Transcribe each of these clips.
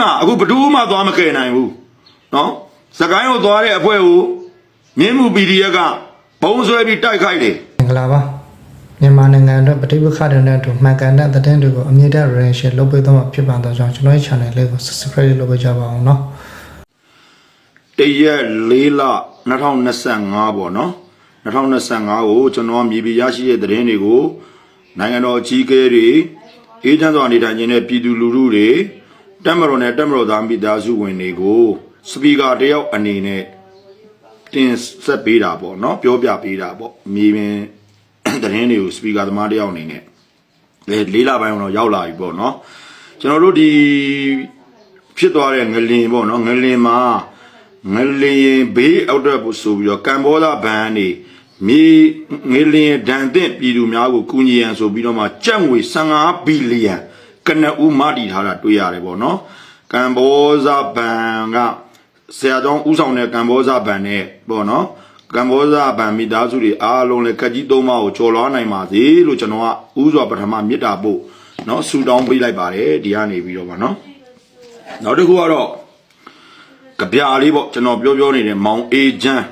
မှာအခုဘသူမှသွားမကယ်နိုင်ဘူးနော်စကိုင်းကိုသွားတဲ့အဖွဲ့ကိုမြင်းမှု PDF ကဘုံဆွဲပြီးတိုက်ခိုက်တယ်မင်္ဂလာပါမြန်မာနိုင်ငံအတွက်ပဋိပက္ခတွေနဲ့အတူမှန်ကန်တဲ့သတင်းတွေကိုအမြင့်တဲ့ relation လုပ်ပေးသွားမှာဖြစ်ပါတော့ကြောင့်ကျွန်တော်ရဲ့ channel လေးကို subscribe လုပ်ပေးကြပါအောင်နော်တရက်၄လ2025ပေါ့နော်2025ကိုကျွန်တော်မြေပြရရှိတဲ့သတင်းတွေကိုနိုင်ငံတော်အကြီးအကဲတွေအေးချမ်းစွာနေထိုင်ခြင်းနဲ့ပြည်သူလူထုတွေ တက်မတော်နဲ့တက်မတော်သားမိသားစုဝင်တွေကိုစပီကာတယောက်အနေနဲ့တင်ဆက်ပေးတာပေါ့နော်ပြောပြပေးတာပေါ့မြေပြင်သတင်းတွေကိုစပီကာသမားတယောက်အနေနဲ့လေလေးလပိုင်းတော့ရောက်လာပြီပေါ့နော်ကျွန်တော်တို့ဒီဖြစ်သွားတဲ့ငလင်ပေါ့နော်ငလင်မှာငလျင်ဘေးအောက်တော့ဖို့ဆိုပြီးတော့ကမ်ဘောဒဘန်နေမြေငလျင်ဒဏ်သင့်ပြည်သူများကိုကူညီရန်ဆိုပြီးတော့မှကြက်ငွေ15ဘီလီယံ ကနဦးမတည်ထားတာတွေ့ရတယ်ပေါ့နော်ကမ်ဘောဇဘန်ကဆရာတော်ဦးဆောင်တဲ့ကမ်ဘောဇဘန်နဲ့ပေါ့နော်ကမ်ဘောဇဘန်မိသားစုတွေအားလုံးလည်းခက်ကြီးသုံးပါးကိုကြော်လွှားနိုင်ပါစေလို့ကျွန်တော်ကဥစွာပထမမေတ္တာပို့နော်ဆူတောင်းပေးလိုက်ပါတယ်ဒီကနေပြီးတော့ပါနော်နောက်တစ်ခုကတော့ကြပြာလေးပေါ့ကျွန်တော်ပြောပြောနေတဲ့မောင်အေဂျန်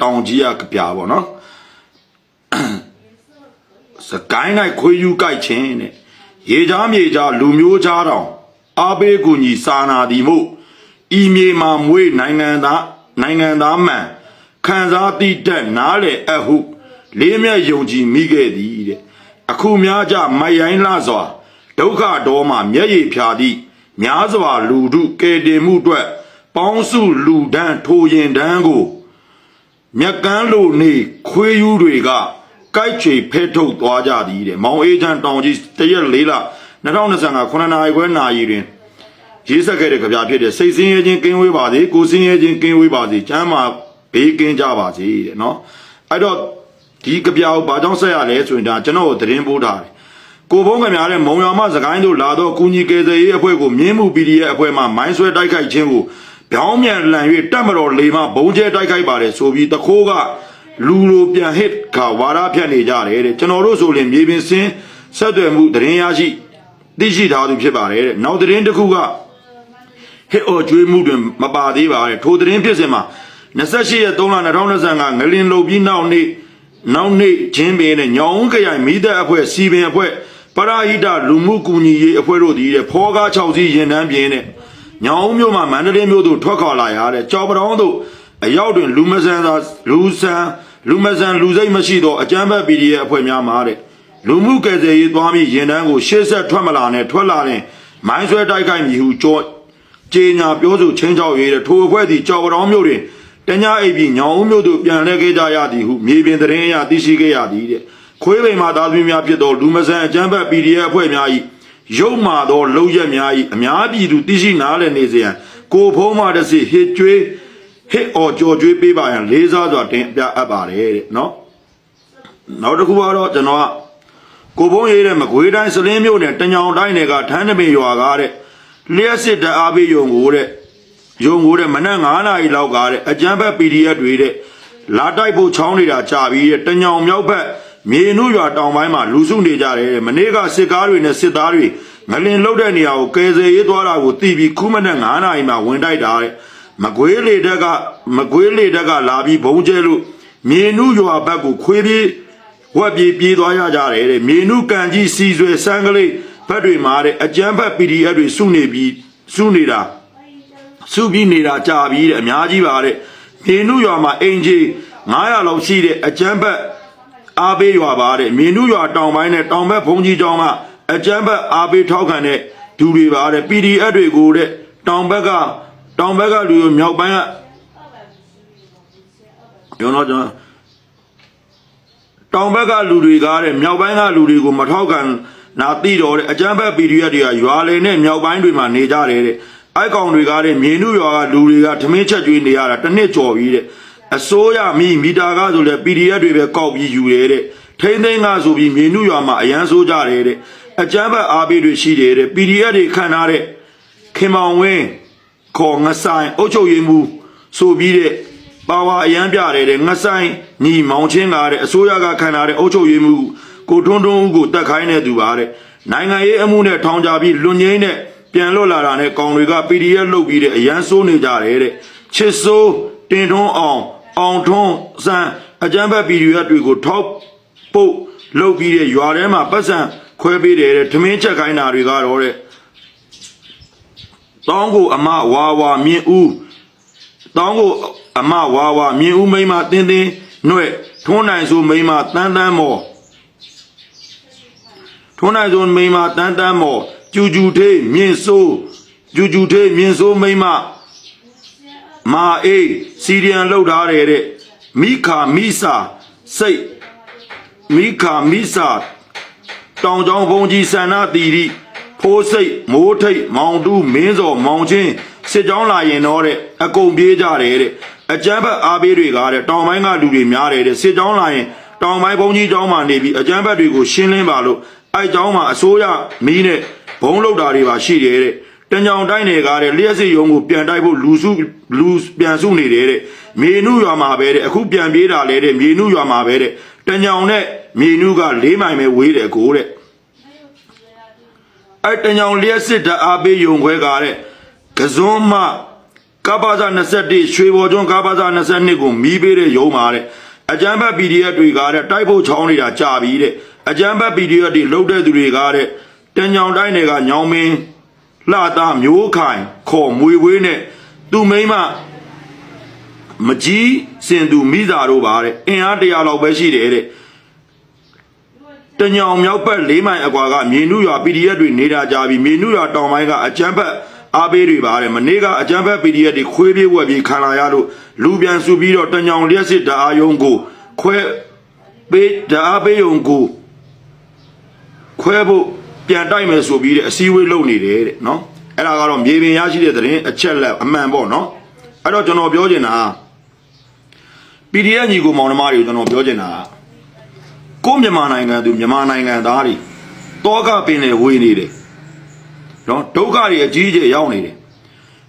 တောင်ကြီးရကြပြာပေါ့နော်စကိုင်း၌ခွေးယူကြိုက်ခြင်းတဲ့ ရေချားမြေချားလူမျိုးချားတောင်အာဘေးကူညီစာနာသည်မို့ဤမြေမှာမွေးနိုင်ငံသားနိုင်ငံသားမှန်ခံစားတိတက်နားလေအဟုလေးမြတ်ယုံကြည်မိခဲ့သည်တဲ့အခုများကြမိုက်ရိုင်းလှစွာဒုက္ခတော်မှာမျက်ရည်ဖြာသည့်များစွာလူထုကယ်တင်မှုအတွက်ပေါင်းစုလူဒန်းထိုရင်ဒန်းကိုမြက်ကန်းလိုနေခွေးယူတွေက ကိုက်ချေဖဲထုတ်သွားကြသည်တဲ့မောင်အေးချန်တောင်ကြီးတရက်လေးလ2025ခုနှစ်နာရီခွဲနာရီတွင်ရေးဆက်ခဲ့တဲ့ကြပြဖြစ်တဲ့စိတ်ဆင်းရဲခြင်းကင်းဝေးပါစေကိုယ်ဆင်းရဲခြင်းကင်းဝေးပါစေကျမ်းမာဘေးကင်းကြပါစေတဲ့နော်အဲ့တော့ဒီကြပြကိုဘာကြောင့်ဆက်ရလဲဆိုရင်ဒါကျွန်တော်ကိုသတင်းပို့ထားတယ်ကိုဘုံကများတဲ့မုံရွာမစကိုင်းတို့လာတော့ကုညီကေစေရေးအဖွဲ့ကိုမြင်းမှု PDF အဖွဲ့မှမိုင်းဆွဲတိုက်ခိုက်ခြင်းကိုပြောင်းမြန်လန်၍တက်မတော်လေမှဘုံကျဲတိုက်ခိုက်ပါတယ်ဆိုပြီးတခိုးက လူလိုပြန်ဟစ်ကဝါရဖြတ်နေကြတယ်တဲ့ကျွန်တော်တို့ဆိုရင်မြေပြင်စင်းဆက်သွယ်မှုသတင်းရရှိသိရှိထားသူဖြစ်ပါတယ်တဲ့နောက်သတင်းတစ်ခုကဟစ်အော်ကျွေးမှုတွင်မပါသေးပါနဲ့ထိုသတင်းဖြစ်စဉ်မှာ28ရက်3လ2025ငလင်လုံပြီးနောက်နေ့နောက်နေ့ချင်းပင်နဲ့ညောင်ခရိုင်မိသက်အဖွဲ့စီပင်အဖွဲ့ပရာဟိတလူမှုကူညီရေးအဖွဲ့တို့တည်တဲ့ဖောကား6စီးရင်တန်းပြင်းနဲ့ညောင်မြို့မှာမန္တလေးမြို့သို့ထွက်ခွာလာရတဲ့ကြော်ပတောင်းတို့အရောက်တွင်လူမဆန်သာလူဆန် လူမဆန်လူစိတ်မရှိသောအကြမ်းဖက် PDF အဖွဲ့များမှာတဲ့လူမှုကယ်ဆယ်ရေးသွားပြီးရင်တန်းကိုရှေ့ဆက်ထွက်မလာနဲ့ထွက်လာရင်မိုင်းဆွဲတိုက်ခိုက်မည်ဟုကြောကျေညာပြောဆိုချင်းချောက်ရည်တဲ့ထိုအဖွဲ့သည်ကြောက်ကြောင်မြို့တွင်တညာအိပ်ပြီးညောင်ဦးမြို့သို့ပြန်လဲခဲ့ကြရသည်ဟုမြေပြင်သတင်းအရသိရှိခဲ့ရသည်တဲ့ခွေးပိန်မှာသားသမီးများဖြစ်သောလူမဆန်အကြမ်းဖက် PDF အဖွဲ့များ၏ရုပ်မာသောလုံရက်များ၏အများပြည်သူသိရှိနားလည်နေစေရန်ကိုဖုံးမှတစ်စီဟစ်ကျွေး ဟစ်အော်ကြော်ကျွေးပေးပါရန်လေးစားစွာတင်ပြအပ်ပါတယ်တဲ့နော်နောက်တစ်ခုကတော့ကျွန်တော်ကကိုဘုံရေးတဲ့မကွေးတိုင်းစလင်းမြို့နယ်တညောင်တိုင်းနယ်ကထန်းတပင်ရွာကားတဲ့လျှက်စစ်တအားပေးယုံကိုတဲ့ယုံကိုတဲ့မနက်9နာရီလောက်ကားတဲ့အကြမ်းဖက် PDF တွေတဲ့လာတိုက်ဖို့ချောင်းနေတာကြာပြီးတဲ့တညောင်မြောက်ဘက်မြေနုရွာတောင်ပိုင်းမှာလူစုနေကြတယ်တဲ့မနေ့ကစစ်ကားတွေနဲ့စစ်သားတွေငလင်လုတ်တဲ့နေရာကိုကယ်ဆယ်ရေးသွားတာကိုတီးပြီးခုမနက်9နာရီမှာဝင်တိုက်တာတဲ့ မကွေးလေတက်ကမကွေးလေတက်ကလာပြီးဘုံကျဲလို့မြေနုရွာဘက်ကိုခွေးပြေးဝက်ပြေးပြေးသွားရကြတယ်တဲ့မြေနုကန်ကြီးစီဆွဲစံကလေးဘက်တွေမှာတဲ့အကျန်းဖက် PDF တွေစုနေပြီးစုနေတာစုပြီးနေတာကြာပြီးတဲ့အများကြီးပါတဲ့မြေနုရွာမှာအင်ဂျီ900လောက်ရှိတဲ့အကျန်းဖက်အားပေးရွာပါတဲ့မြေနုရွာတောင်ပိုင်းနဲ့တောင်ဘက်ဘုံကြီးကျောင်းမှာအကျန်းဖက်အားပေးထောက်ခံတဲ့ဒူတွေပါတဲ့ PDF တွေကိုတဲ့တောင်ဘက်က တောင်ဘက်ကလူတွေမြောက်ပိုင်းကပြောတော့ကျွန်တော်တောင်ဘက်ကလူတွေကတဲ့မြောက်ပိုင်းကလူတွေကိုမထောက်ခံနာတိတော်တဲ့အကြမ်းဖက် PDF တွေကရွာလေနဲ့မြောက်ပိုင်းတွေမှာနေကြတယ်တဲ့အိုက်ကောင်တွေကတဲ့မြေနုရွာကလူတွေကထမင်းချက်ကျွေးနေရတာတစ်နှစ်ကျော်ပြီတဲ့အစိုးရမိမီတာကဆိုလဲ PDF တွေပဲကောက်ပြီးယူတယ်တဲ့ထိမ့်သိမ်းကဆိုပြီးမြေနုရွာမှာအရန်ဆိုးကြတယ်တဲ့အကြမ်းဖက်အားပေးတွေရှိတယ်တဲ့ PDF တွေခံထားတဲ့ခင်မောင်ဝင်း ခေါ်ငဆိုင်အုတ်ချုပ်ရည်မှုဆိုပြီးတဲ့ပါဝါအရန်ပြတယ်တဲ့ငဆိုင်ညီမောင်ချင်းကားတဲ့အစိုးရကခံထားတဲ့အုပ်ချုပ်ရေးမှုကိုထွန်းထွန်းဦးကိုတက်ခိုင်းတဲ့သူပါတဲ့နိုင်ငံရေးအမှုနဲ့ထောင်ကြပြီးလွန်ငင်းတဲ့ပြန်လွတ်လာတာနဲ့ကောင်တွေက PDF လုတ်ပြီးတဲ့အရန်စိုးနေကြတယ်တဲ့ချစ်စိုးတင်ထွန်းအောင်အောင်ထွန်းစံအကြမ်းဖက် PDF တွေကိုထောက်ပုတ်လုတ်ပြီးတဲ့ရွာထဲမှာပတ်စံခွဲပေးတယ်တဲ့ထမင်းချက်ခိုင်းတာတွေကတော့တဲ့ တောင်းကိုအမဝါဝါမြင့်ဦးတောင်းကိုအမဝါဝါမြင့်ဦးမိန်းမတင်းတင်းနှွဲ့ထွန်းနိုင်ဆိုမိန်းမတန်းတန်းမော်ထွန်းနိုင်စွန်မိန်းမတန်းတန်းမော်ကျူကျူထေးမြင့်ဆိုးကျူကျူထေးမြင့်ဆိုးမိန်းမမာအေးစီရီယန်လောက်ထားတယ်တဲ့မိခာမိစာစိတ်မိခာမိစာတောင်ချောင်းဘုံကြီးဆန္ဒတီရီ ဖိုးစိတ်မိုးထိတ်မောင်တူးမင်းစော်မောင်ချင်းစစ်ကြောင်းလာရင်တော့တဲ့အကုန်ပြေးကြတယ်တဲ့အကျမ်းဘက်အားပေးတွေကတဲ့တောင်ပိုင်းကလူတွေများတယ်တဲ့စစ်ကြောင်းလာရင်တောင်ပိုင်းဘုံကြီးကျောင်းမှာနေပြီးအကျမ်းဘက်တွေကိုရှင်းလင်းပါလို့အဲကျောင်းမှာအစိုးရမီးနဲ့ဘုံလောက်တာတွေပါရှိတယ်တဲ့တညောင်တိုင်းတွေကတဲ့လျှက်စစ်ရုံကိုပြန်တိုက်ဖို့လူစုလူပြန်စုနေတယ်တဲ့မြေနုရွာမှာပဲတဲ့အခုပြန်ပြေးတာလေတဲ့မြေနုရွာမှာပဲတဲ့တညောင်နဲ့မြေနုက၄မိုင်ပဲဝေးတယ်ကိုတဲ့ အဲ့တညောင်လျက်စစ်တအားပေးယုံခွဲကားတဲ့ကစွန်းမကပ္ပဇာ21ရွှေဘော်ကျွန်းကပ္ပဇာ22ကိုမီးပေးတဲ့ယုံပါတဲ့အကြမ်းဖက် PDF တွေကတဲ့တိုက်ဖို့ချောင်းနေတာကြာပြီတဲ့အကြမ်းဖက် PDF တွေလှုပ်တဲ့သူတွေကတဲ့တညောင်တိုင်းတွေကညောင်မင်းလှသားမျိုးခိုင်ခေါ်မွေဝေးနဲ့သူမိမ့်မမကြီးစင်သူမိသားတို့ပါတဲ့အင်အားတရာလောက်ပဲရှိတယ်တဲ့ တညောင်မြောက်ဘက်၄မိုင်အကွာကမြေနုရွာ PDF တွေနေတာကြပြီမြေနုရွာတောင်ပိုင်းကအကြမ်းဖက်အားပေးတွေပါတယ်မနေ့ကအကြမ်းဖက် PDF တွေခွေးပြေးဝက်ပြေးခံလာရလို့လူပြန်စုပြီးတော့တညောင်လျက်စစ်တအားယုံကိုခွဲပေးတအားပေးယုံကိုခွဲဖို့ပြန်တိုက်မယ်ဆိုပြီးတဲ့အစည်းအဝေးလုပ်နေတယ်တဲ့နော်အဲ့ဒါကတော့မြေပြင်ရရှိတဲ့သတင်းအချက်လက်အမှန်ပေါ့နော်အဲ့တော့ကျွန်တော်ပြောချင်တာ PDF ညီကိုမောင်နှမတွေကိုကျွန်တော်ပြောချင်တာ ကကိုမြန်မာနိုင်ငံသူမြန်မာနိုင်ငံသားတွေတောကပင်လေဝေးနေတယ်နော်ဒုက္ခတွေအကြီးအကျယ်ရောက်နေတယ်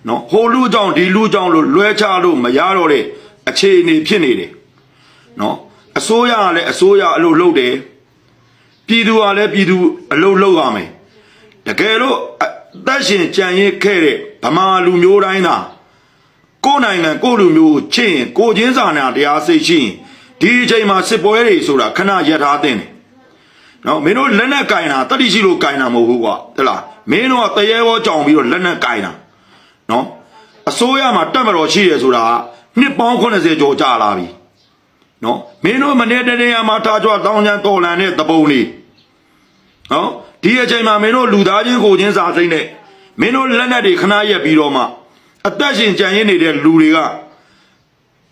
နော်ဟိုလူကြောင့်ဒီလူကြောင့်လို့လွဲချလို့မရတော့တဲ့အခြေအနေဖြစ်နေတယ်နော်အစိုးရကလည်းအစိုးရအလုပ်လုပ်တယ်ပြည်သူကလည်းပြည်သူအလုပ်လုပ်ရမယ်တကယ်လို့အသက်ရှင်ကြံရစ်ခဲ့တဲ့ဗမာလူမျိုးတိုင်းသာကိုယ်နိုင်ငံကိုယ်လူမျိုးကိုချစ်ရင်ကိုယ်ချင်းစာနာတရားစိတ်ရှိရင် ဒီအချိန်မှာစစ်ပွဲတွေဆိုတာခဏရပ်ထားတဲ့တယ်နော်မင်းတို့လက်နက်ကင်တာတတိရှိလို့ကင်တာမဟုတ်ဘူးကွာဟဲ့လားမင်းတို့ကတရေဘောကြောင်ပြီးတော့လက်နက်ကင်တာနော်အစိုးရမှာတက်မတော်ရှိတယ်ဆိုတာကနှစ်ပေါင်း80ကျော်ကြာလာပြီနော်မင်းတို့မနေ့တည်းကမှထားကြွတောင်းချမ်းတော်လန်တဲ့တပုံလေးနော်ဒီအချိန်မှာမင်းတို့လူသားချင်းကိုချင်းစာစိမ့်နဲ့မင်းတို့လက်နက်တွေခဏရက်ပြီးတော့မှအသက်ရှင်ကြံရင်းနေတဲ့လူတွေက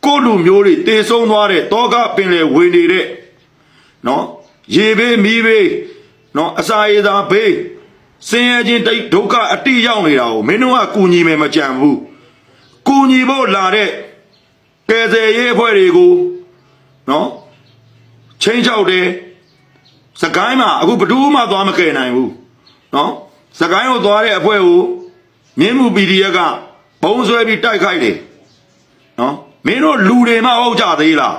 ကိုယ့်လူမျိုးတွေတေဆုံးသွားတဲ့တောကပင်လေဝေနေတဲ့နော်ရေဘေးမီးဘေးနော်အစာရေစာဘေးဆင်းရဲခြင်းတိတ်ဒုက္ခအတိရောက်နေတာကိုမင်းတို့ကကူညီမယ်မကြံဘူးကူညီဖို့လာတဲ့ကယ်ဆယ်ရေးအဖွဲ့တွေကိုနော်ချင်းချောက်တယ်စကိုင်းမှာအခုဘယ်သူမှသွားမကယ်နိုင်ဘူးနော်စကိုင်းကိုသွားတဲ့အဖွဲ့ကိုမြင်းမှု PDF ကဘုံဆွဲပြီးတိုက်ခိုက်တယ်နော် မင်းတို့လူတွေမှဟုတ်ကြသေးလား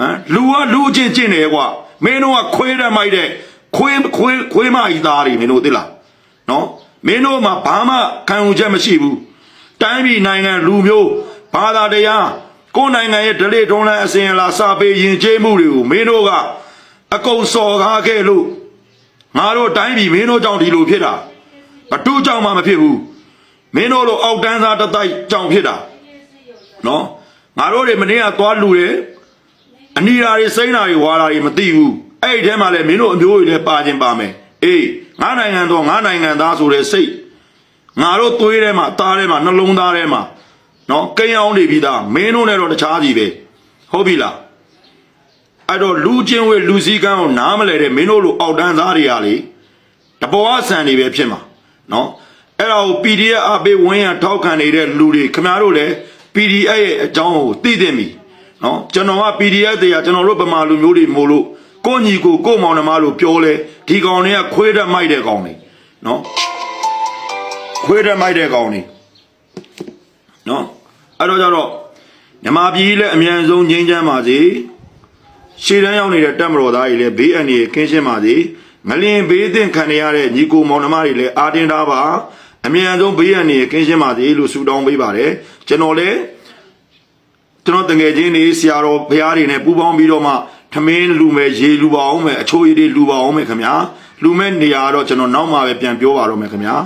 ဟမ်လူကလူအချင်းချင်းတယ်ကွာမင်းတို့ကခွေးရမိုက်တဲ့ခွေးခွေးခွေးမကြီးသားတွေမင်းတို့သိလားနော်မင်းတို့မှဘာမှခံယူချက်မရှိဘူးတိုင်းပြည်နိုင်ငံလူမျိုးဘာသာတရားကိုယ်နိုင်ငံရဲ့ဒလိထုံးလန်းအစဉ်အလာစာပေယဉ်ကျေးမှုတွေကိုမင်းတို့ကအကုန်စော်ကားခဲ့လို့ငါတို့တိုင်းပြည်မင်းတို့ကြောင့်ဒီလိုဖြစ်တာဘတူးကြောင့်မှမဖြစ်ဘူးမင်းတို့လိုအောက်တန်းသားတစ်တိုက်ကြောင့်ဖြစ်တာ နော်ငါတို့တွေမနေ့ကသွားလူတယ်အနီရာတွေစိမ့်တာတွေဝါတာတွေမသိဘူးအဲ့ဒီထဲမှာလည်းမင်းတို့အမျိုးတွေလည်းပါခြင်းပါမယ်အေးငါနိုင်ငံတော့ငါနိုင်ငံသားဆိုတဲ့စိတ်ငါတို့သွေးထဲမှာသားထဲမှာနှလုံးသားထဲမှာနော်ကိန်းအောင်နေပြီးသားမင်းတို့နဲ့တော့တခြားစီပဲဟုတ်ပြီလားအဲ့တော့လူချင်းဝဲလူစည်းကမ်းကိုနားမလဲတဲ့မင်းတို့လိုအောက်တန်းသားတွေကလေတပေါ်အဆန်တွေပဲဖြစ်မှာနော်အဲ့ဒါကို PDF အပေးဝင်းရထောက်ခံနေတဲ့လူတွေခင်ဗျားတို့လည်း PDF ရဲ့အကြောင်းကိုသိသိပြီနော်ကျွန်တော်က PDF တွေကကျွန်တော်တို့ဗမာလူမျိုးတွေမို့လို့ကိုညီကိုကိုမောင်နှမလို့ပြောလဲဒီကောင်တွေကခွေးတက်မိုက်တဲ့ကောင်တွေနော်ခွေးတက်မိုက်တဲ့ကောင်တွေနော်အဲ့တော့ကြတော့မြမပြည်လည်းအမြန်ဆုံးငြိမ်းချမ်းပါစေရှေ့တန်းရောက်နေတဲ့တက်မတော်သားကြီးလည်းဘေးအန္တရာယ်ကင်းရှင်းပါစေငလင်ဘေးသင့်ခံရတဲ့ညီကိုမောင်နှမတွေလည်းအာတင်တာပါ အမြန်ဆုံးဘေးရန်နေကင်းရှင်းပါစေလို့ဆုတောင်းပေးပါတယ်ကျွန်တော်လည်းကျွန်တော်တငယ်ချင်းတွေဆရာတော်ဘုရားတွေနဲ့ပူးပေါင်းပြီးတော့မှထမင်းလူမဲ့ရေလူပါအောင်မဲ့အချိုးရည်တွေလူပါအောင်မဲ့ခင်ဗျာလူမဲ့နေရာတော့ကျွန်တော်နောက်မှပဲပြန်ပြောပါတော့မယ်ခင်ဗျာ